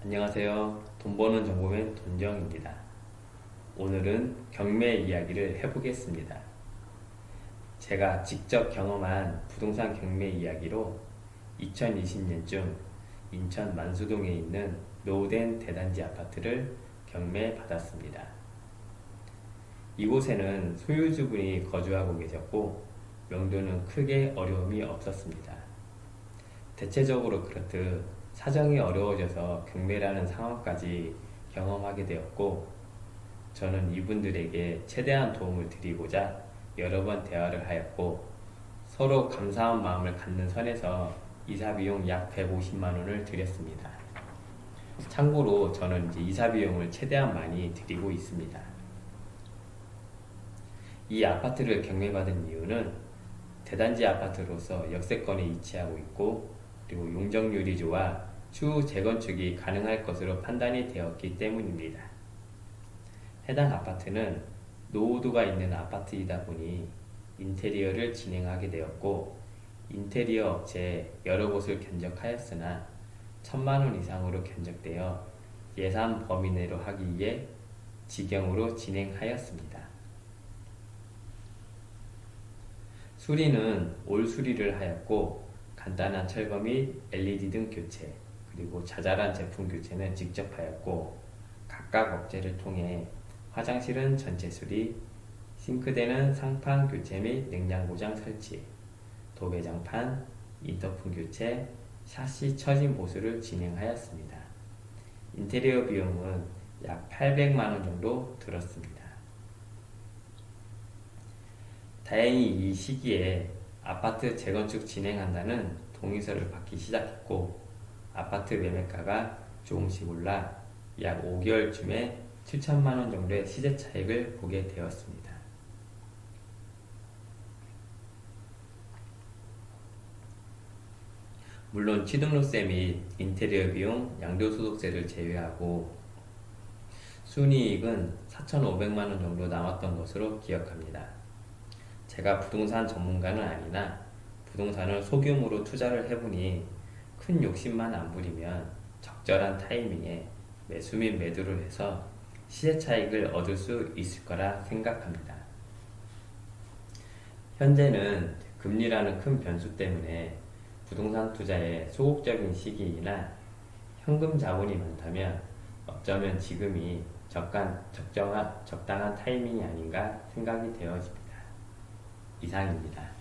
안녕하세요. 돈 버는 정보맨 돈정입니다. 오늘은 경매 이야기를 해보겠습니다. 제가 직접 경험한 부동산 경매 이야기로 2020년쯤 인천 만수동에 있는 노후된 대단지 아파트를 경매 받았습니다. 이곳에는 소유주분이 거주하고 계셨고 명도는 크게 어려움이 없었습니다. 대체적으로 그렇듯 사정이 어려워져서 경매라는 상황까지 경험하게 되었고 저는 이분들에게 최대한 도움을 드리고자 여러 번 대화를 하였고 서로 감사한 마음을 갖는 선에서 이사 비용 약 150만 원을 드렸습니다. 참고로 저는 이제 이사 비용을 최대한 많이 드리고 있습니다. 이 아파트를 경매받은 이유는 대단지 아파트로서 역세권에 위치하고 있고 그리고 용적률이 좋아 추후 재건축이 가능할 것으로 판단이 되었기 때문입니다. 해당 아파트는 노후도가 있는 아파트이다 보니 인테리어를 진행하게 되었고 인테리어 업체에 여러 곳을 견적하였으나 천만 원 이상으로 견적되어 예산 범위 내로 하기 위해 직영으로 진행하였습니다. 수리는 올 수리를 하였고 간단한 철거 및 LED 등 교체 그리고 자잘한 제품 교체는 직접 하였고 각각 업체를 통해 화장실은 전체 수리, 싱크대는 상판 교체 및 냉장고장 설치, 도배장판, 인터폰 교체, 샤시 처진 보수를 진행하였습니다. 인테리어 비용은 약 800만 원 정도 들었습니다. 다행히 이 시기에 아파트 재건축 진행한다는 동의서를 받기 시작했고 아파트 매매가가 조금씩 올라 약 5개월쯤에 7천만 원 정도의 시세 차익을 보게 되었습니다. 물론 취등록세 및 인테리어 비용, 양도소득세를 제외하고 순이익은 4,500만 원 정도 남았던 것으로 기억합니다. 제가 부동산 전문가는 아니나 부동산을 소규모로 투자를 해보니 큰 욕심만 안 부리면 적절한 타이밍에 매수 및 매도를 해서 시세 차익을 얻을 수 있을 거라 생각합니다. 현재는 금리라는 큰 변수 때문에 부동산 투자에 소극적인 시기이나 현금 자본이 많다면 어쩌면 지금이 적간, 적정한, 적당한 타이밍이 아닌가 생각이 되어집니다. 이상입니다.